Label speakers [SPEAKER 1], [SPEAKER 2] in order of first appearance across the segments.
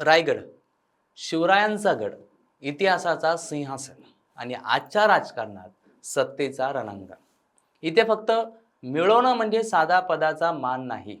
[SPEAKER 1] रायगड शिवरायांचा गड इतिहासाचा सिंहासन आणि आजच्या राजकारणात सत्तेचा रणांगण. इथे फक्त मिळवणं म्हणजे साधा पदाचा मान नाही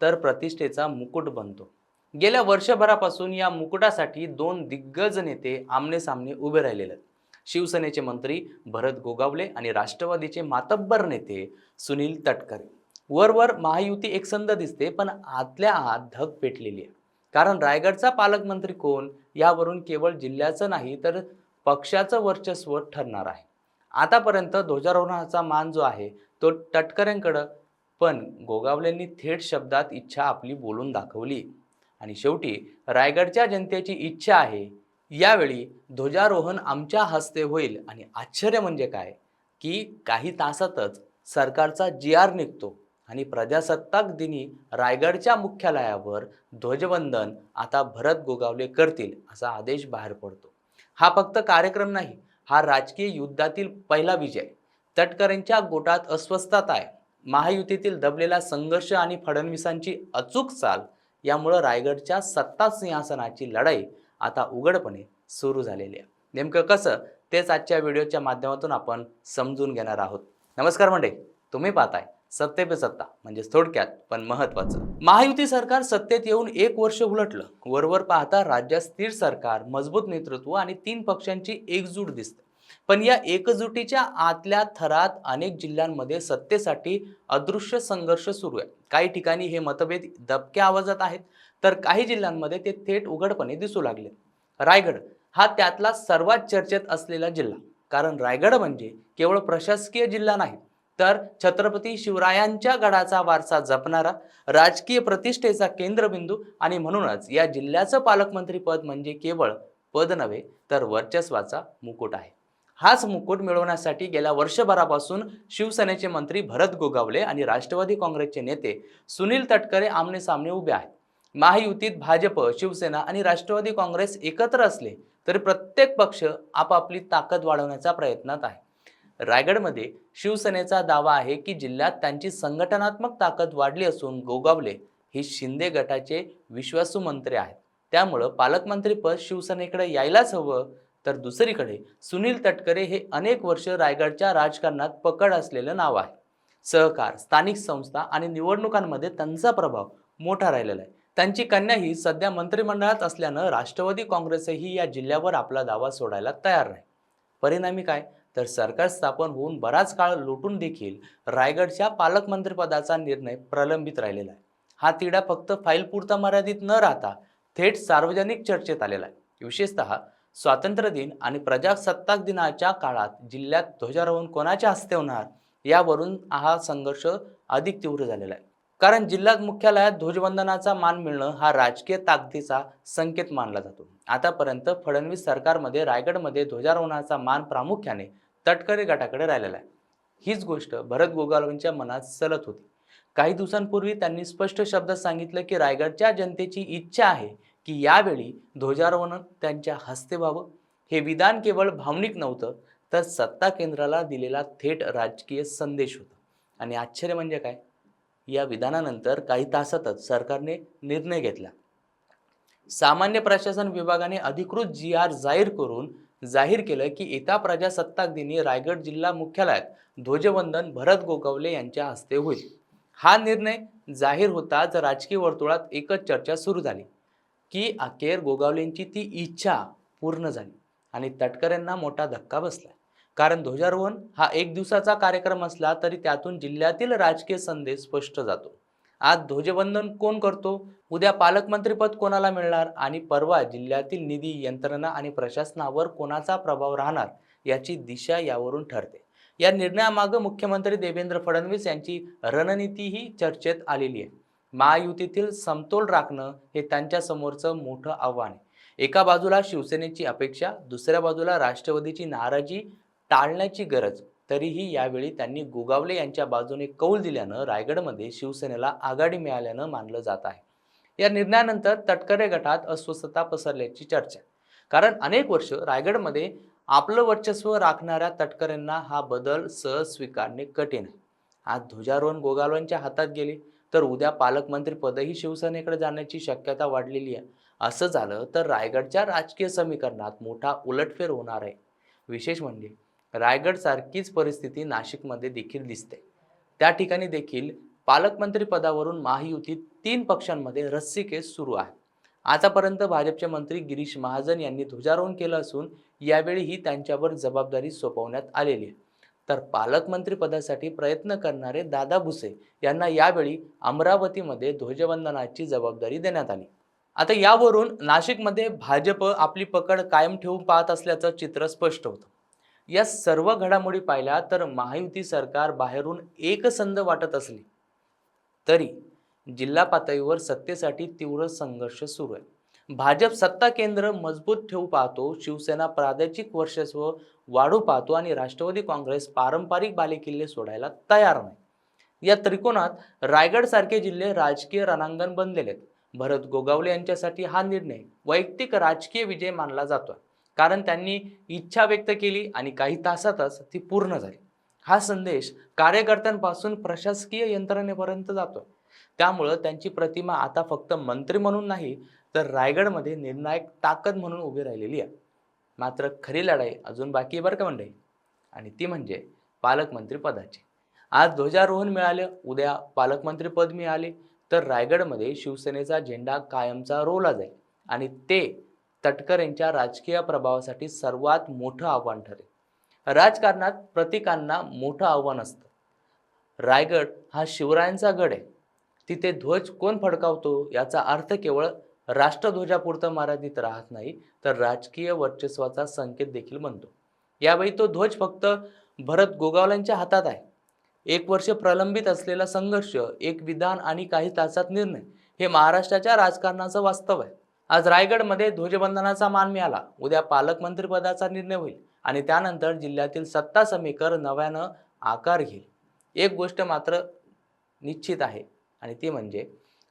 [SPEAKER 1] तर प्रतिष्ठेचा मुकुट बनतो. गेल्या वर्षभरापासून या मुकुटासाठी दोन दिग्गज नेते आमनेसामने उभे राहिलेले आहेत. शिवसेनेचे मंत्री भरत गोगावले आणि राष्ट्रवादीचे मातब्बर नेते सुनील तटकरे. वरवर महायुती एकसंध दिसते पण आतल्या आत धग पेटलेली आहे. कारण रायगडचा पालकमंत्री कोण यावरून केवळ जिल्ह्याचं नाही तर पक्षाचं वर्चस्व ठरणार आहे. आतापर्यंत ध्वजारोहणाचा मान जो आहे तो तटकऱ्यांकडं पण गोगावलेंनी थेट शब्दात इच्छा आपली बोलून दाखवली. आणि शेवटी रायगडच्या जनतेची इच्छा आहे यावेळी ध्वजारोहण आमच्या हस्ते होईल. आणि आश्चर्य म्हणजे काय की काही तासातच सरकारचा जी आर निघतो. आणि प्रजासत्ताक दिनी रायगडच्या मुख्यालयावर ध्वजवंदन आता भरत गोगावले करतील असा आदेश बाहेर पडतो. हा फक्त कार्यक्रम नाही हा राजकीय युद्धातील पहिला विजय. तटकरेंच्या गोटात अस्वस्थता आहे. महायुतीतील दबलेला संघर्ष आणि फडणवीसांची अचूक चाल यामुळं रायगडच्या सत्ता सिंहासनाची लढाई आता उघडपणे सुरू झालेली आहे. नेमकं कसं तेच आजच्या व्हिडिओच्या माध्यमातून आपण समजून घेणार आहोत. नमस्कार मंडळी तुम्ही पाहताय सत्ते पे सत्ता म्हणजेच थोडक्यात पण महत्वाचं महायुती सरकार सत्तेत येऊन एक वर्ष उलटलं. वरवर पाहता राज्यात स्थिर सरकार मजबूत नेतृत्व आणि तीन पक्षांची एकजूट दिसते. पण या एकजुटीच्या आतल्या थरात अनेक जिल्ह्यांमध्ये सत्तेसाठी अदृश्य संघर्ष सुरू आहे. काही ठिकाणी हे मतभेद दबक्या आवाजात आहेत तर काही जिल्ह्यांमध्ये ते थेट उघडपणे दिसू लागले. रायगड हा त्यातला सर्वात चर्चेत असलेला जिल्हा कारण रायगड म्हणजे केवळ प्रशासकीय जिल्हा नाही तर छत्रपती शिवरायांच्या गडाचा वारसा जपणारा राजकीय प्रतिष्ठेचा केंद्रबिंदू आणि म्हणूनच या जिल्ह्याचं पालकमंत्रीपद म्हणजे केवळ पद नव्हे तर वर्चस्वाचा मुकुट आहे. हाच मुकुट मिळवण्यासाठी गेल्या वर्षभरापासून शिवसेनेचे मंत्री भरत गोगावले आणि राष्ट्रवादी काँग्रेसचे नेते सुनील तटकरे आमने सामने उभे आहेत. महायुतीत भाजप शिवसेना आणि राष्ट्रवादी काँग्रेस एकत्र असले तरी प्रत्येक पक्ष आपापली ताकद वाढवण्याचा प्रयत्नात आहे. रायगडमध्ये शिवसेनेचा दावा आहे की जिल्ह्यात त्यांची संघटनात्मक ताकद वाढली असून गोगावले हे शिंदे गटाचे विश्वासू मंत्री आहेत. त्यामुळं पालकमंत्रीपद शिवसेनेकडे यायलाच हवं. तर दुसरीकडे सुनील तटकरे हे अनेक वर्ष रायगडच्या राजकारणात पकड असलेलं नाव आहे. सहकार स्थानिक संस्था आणि निवडणुकांमध्ये त्यांचा प्रभाव मोठा राहिलेला आहे. त्यांची कन्या ही सध्या मंत्रिमंडळात असल्यानं राष्ट्रवादी काँग्रेसही या जिल्ह्यावर आपला दावा सोडायला तयार नाही. परिणामी काय? तर सरकार स्थापन होऊन बराच काळ लोटून देखील रायगडच्या पालकमंत्रीपदाचा निर्णय प्रलंबित राहिलेला आहे. हा तिढा फक्त फाईलपुरता मर्यादित न राहता थेट सार्वजनिक चर्चेत आलेला आहे. विशेषतः स्वातंत्र्य दिन आणि प्रजासत्ताक दिनाच्या काळात जिल्ह्यात ध्वजारोहण कोणाच्या हस्ते होणार यावरून हा संघर्ष अधिक तीव्र झालेला आहे. कारण जिल्हा मुख्यालयात ध्वजवंदनाचा मान मिळणं हा राजकीय ताकदीचा संकेत मानला जातो. आतापर्यंत फडणवीस सरकारमध्ये रायगडमध्ये ध्वजारोहणाचा मान प्रामुख्याने तटकरे गटाकडे राहिलेला आहे. हीच गोष्ट भरत गोगावलेंच्या मनात सलत होती. काही दिवसांपूर्वी त्यांनी स्पष्ट शब्दात सांगितलं की रायगडच्या जनतेची इच्छा आहे की यावेळी ध्वजारोहण त्यांच्या हस्ते व्हावं. हे विधान केवळ भावनिक नव्हतं तर सत्ता केंद्राला दिलेला थेट राजकीय संदेश होता. आणि आश्चर्य म्हणजे काय? या विधानानंतर काही तासातच सरकारने निर्णय घेतला. सामान्य प्रशासन विभागाने अधिकृत जी आर जाहीर करून जाहीर केलं की येत्या प्रजासत्ताक दिनी रायगड जिल्हा मुख्यालयात ध्वजवंदन भरत गोगावले यांच्या हस्ते होईल. हा निर्णय जाहीर होताच राजकीय वर्तुळात एकच चर्चा सुरू झाली की अखेर गोगावलेंची ती इच्छा पूर्ण झाली आणि तटकऱ्यांना मोठा धक्का बसला. कारण ध्वजारोहण हा एक दिवसाचा कार्यक्रम असला तरी त्यातून जिल्ह्यातील राजकीय संदेश स्पष्ट जातो. आज ध्वजवंदन कोण करतो? उद्या पालकमंत्रीपद कोणाला मिळणार? आणि परवा जिल्ह्यातील निधी यंत्रणा आणि प्रशासनावर कोणाचा प्रभाव राहणार? याची दिशा यावरून ठरते. या निर्णयामागं मुख्यमंत्री देवेंद्र फडणवीस यांची रणनीतीही चर्चेत आलेली आहे. महायुतीतील समतोल राखणं हे त्यांच्यासमोरचं मोठं आव्हान आहे. एका बाजूला शिवसेनेची अपेक्षा दुसऱ्या बाजूला राष्ट्रवादीची नाराजी टाळण्याची गरज. तरीही यावेळी त्यांनी गोगावले यांच्या बाजूने कौल दिल्यानं रायगडमध्ये शिवसेनेला आघाडी मिळाल्यानं मानलं जात आहे. या निर्णयानंतर तटकरे गटात अस्वस्थता पसरल्याची चर्चा. कारण अनेक वर्ष रायगडमध्ये आपलं वर्चस्व राखणाऱ्या तटकऱ्यांना हा बदल सहज स्वीकारणे कठीण आहे. आज ध्वजारोहण गोगावलेंच्या हातात गेले तर उद्या पालकमंत्री पदही शिवसेनेकडे जाण्याची शक्यता वाढलेली आहे. असं झालं तर रायगडच्या राजकीय समीकरणात मोठा उलटफेर होणार आहे. विशेष म्हणजे रायगड सारखीच परिस्थिती नाशिकमध्ये देखील दिसते. त्या ठिकाणी देखील पालकमंत्री पदावरून महायुतीत तीन पक्षांमध्ये रस्सीकेस सुरू आहे आतापर्यंत भाजपचे मंत्री गिरीश महाजन यांनी ध्वजारोहण केलं असून यावेळीही त्यांच्यावर जबाबदारी सोपवण्यात आलेली आहे. तर पालकमंत्री पदासाठी प्रयत्न करणारे दादा भुसे यांना यावेळी अमरावतीमध्ये ध्वजवंदनाची जबाबदारी देण्यात आली. आता यावरून नाशिकमध्ये भाजप आपली पकड कायम ठेवून पाहत असल्याचं चित्र स्पष्ट होतं. या सर्व घडामोडी पाहिल्या तर महायुती सरकार बाहेरून एकसंध वाटत असली. तरी जिल्हा पातळीवर सत्तेसाठी तीव्र संघर्ष सुरू आहे. भाजप सत्ता केंद्र मजबूत ठेवू पाहतो शिवसेना प्रादेशिक वर्चस्व वाढू पाहतो आणि राष्ट्रवादी काँग्रेस पारंपरिक बालेकिल्ले सोडायला तयार नाही. या त्रिकोणात रायगडसारखे जिल्हे राजकीय रणांगण बनलेले आहेत. भरत गोगावले यांच्यासाठी हा निर्णय वैयक्तिक राजकीय विजय मानला जातोय. कारण त्यांनी इच्छा व्यक्त केली आणि काही तासातच ती पूर्ण झाली. हा संदेश कार्यकर्त्यांपासून प्रशासकीय यंत्रणेपर्यंत जातो. त्यामुळं त्यांची प्रतिमा आता फक्त मंत्री म्हणून नाही तर रायगडमध्ये निर्णायक ताकद म्हणून उभी राहिलेली आहे. मात्र खरी लढाई अजून बाकी आहे बरं का मंडळी? आणि ती म्हणजे पालकमंत्री पदाची. आज ध्वजारोहण मिळालं उद्या पालकमंत्रीपद मिळाले तर रायगडमध्ये शिवसेनेचा झेंडा कायमचा रोवला जाईल. आणि ते तटकरेंच्या राजकीय प्रभावासाठी सर्वात मोठं आव्हान ठरेल. राजकारणात प्रतीकांना मोठं आव्हान असतं. रायगड हा शिवरायांचा गड आहे. तिथे ध्वज कोण फडकावतो याचा अर्थ केवळ राष्ट्रध्वजापुरतं मर्यादित राहत नाही तर राजकीय वर्चस्वाचा संकेत देखील बनतो. यावेळी तो ध्वज फक्त भरत गोगावल्यांच्या हातात आहे. एक वर्ष प्रलंबित असलेला संघर्ष एक विधान आणि काही तासात निर्णय हे महाराष्ट्राच्या राजकारणाचं वास्तव आहे. आज रायगडमध्ये ध्वजबंधनाचा मान मिळाला. उद्या पालकमंत्रीपदाचा निर्णय होईल आणि त्यानंतर जिल्ह्यातील सत्ता समीकरण नव्यानं आकार घेईल. एक गोष्ट मात्र निश्चित आहे आणि ती म्हणजे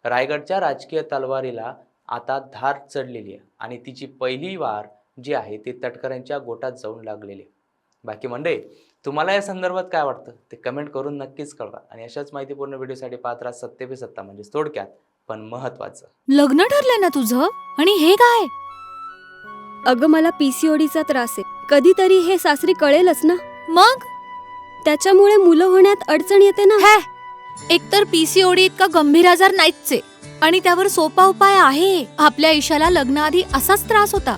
[SPEAKER 1] रायगडच्या राजकीय तलवारीला आता धार चढलेली आहे आणि तिची पहिली वार जी आहे ती तटकऱ्यांच्या गोटात जाऊन लागलेली आहे. बाकी मंडळी तुम्हाला या संदर्भात काय वाटतं ते कमेंट करून नक्कीच कळवा आणि अशाच माहितीपूर्ण व्हिडिओसाठी पात्र सत्ते पे सत्ता म्हणजे थोडक्यात पण महत्वाचं.
[SPEAKER 2] लग्न ठरलंय ना तुझं? आणि हे काय?
[SPEAKER 3] अगं मला पीसीओडीचा त्रास आहे. कधीतरी हे सासरी कळेलच ना.
[SPEAKER 2] मग?
[SPEAKER 3] त्याच्यामुळे मुलं होण्यात अडचण येते ना.
[SPEAKER 2] हे! एकतर पीसीओडी इतका गंभीर आजार नाहीच आहे आणि त्यावर सोपा उपाय आहे. आपल्या ईशाला लग्नाआधी असाच त्रास होता.